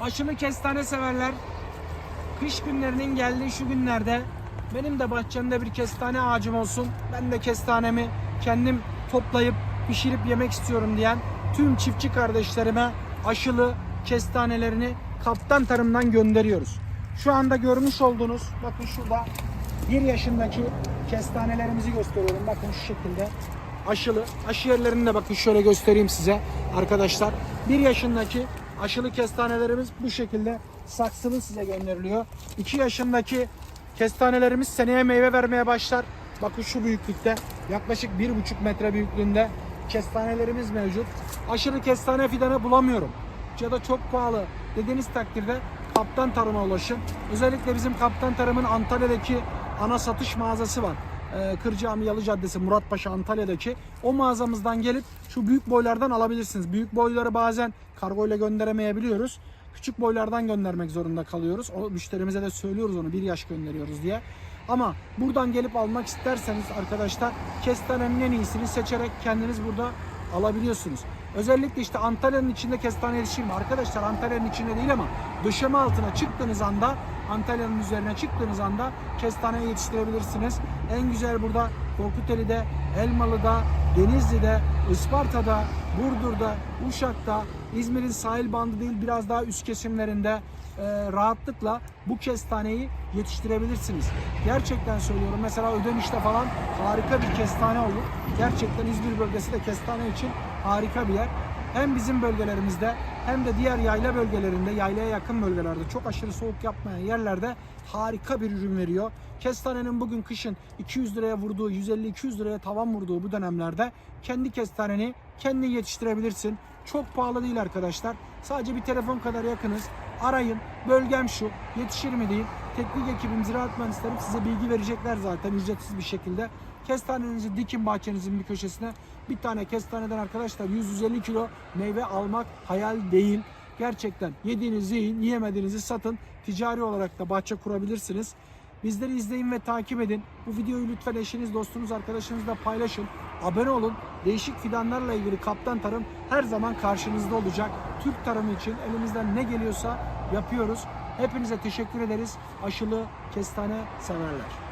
Aşılı kestane severler. Kış günlerinin geldiği şu günlerde benim de bahçemde bir kestane ağacım olsun. Ben de kestanemi kendim toplayıp pişirip yemek istiyorum diyen tüm çiftçi kardeşlerime aşılı kestanelerini kaptan tarımdan gönderiyoruz. Şu anda görmüş olduğunuz bakın şurada 1 yaşındaki kestanelerimizi gösteriyorum. Bakın şu şekilde aşılı. Aşı yerlerini de bakın şöyle göstereyim size arkadaşlar. 1 yaşındaki aşılı kestanelerimiz bu şekilde saksılı size gönderiliyor. 2 yaşındaki kestanelerimiz seneye meyve vermeye başlar. Bakın şu büyüklükte yaklaşık 1,5 metre büyüklüğünde kestanelerimiz mevcut. Aşırı kestane fidanı bulamıyorum ya da çok pahalı dediğiniz takdirde Kaptan Tarım'a ulaşın. Özellikle bizim Kaptan Tarım'ın Antalya'daki ana satış mağazası var. Ee, Kırcaami Yalı Caddesi Muratpaşa Antalya'daki o mağazamızdan gelip şu büyük boylardan alabilirsiniz. Büyük boyları bazen kargo ile gönderemeyebiliyoruz. Küçük boylardan göndermek zorunda kalıyoruz. O müşterimize de söylüyoruz onu bir yaş gönderiyoruz diye. Ama buradan gelip almak isterseniz arkadaşlar kestanenin en iyisini seçerek kendiniz burada alabiliyorsunuz. Özellikle işte Antalya'nın içinde kestane yetişir? Arkadaşlar Antalya'nın içinde değil ama döşeme altına çıktığınız anda Antalya'nın üzerine çıktığınız anda kestane yetiştirebilirsiniz. En güzel burada Korkuteli'de, Elmalı'da, Denizli'de, Isparta'da, Burdur'da, Uşak'ta, İzmir'in sahil bandı değil biraz daha üst kesimlerinde e, rahatlıkla bu kestaneyi yetiştirebilirsiniz. Gerçekten söylüyorum. Mesela Ödemiş'te falan harika bir kestane olur. Gerçekten İzmir bölgesi de kestane için harika bir yer. Hem bizim bölgelerimizde hem de diğer yayla bölgelerinde, yaylaya yakın bölgelerde çok aşırı soğuk yapmayan yerlerde harika bir ürün veriyor. Kestanenin bugün kışın 200 liraya vurduğu, 150-200 liraya tavan vurduğu bu dönemlerde kendi kestaneni kendin yetiştirebilirsin. Çok pahalı değil arkadaşlar. Sadece bir telefon kadar yakınız. Arayın. Bölgem şu. Yetişir mi deyin. Teknik ekibim, ziraat mühendislerim size bilgi verecekler zaten ücretsiz bir şekilde. Kestanenizi dikin bahçenizin bir köşesine. Bir tane kestaneden arkadaşlar 100-150 kilo meyve almak hayal değil. Gerçekten yediğinizi yiyin, yiyemediğinizi satın. Ticari olarak da bahçe kurabilirsiniz. Bizleri izleyin ve takip edin. Bu videoyu lütfen eşiniz, dostunuz, arkadaşınızla paylaşın. Abone olun. Değişik fidanlarla ilgili Kaptan Tarım her zaman karşınızda olacak. Türk tarımı için elimizden ne geliyorsa yapıyoruz. Hepinize teşekkür ederiz. Aşılı kestane severler.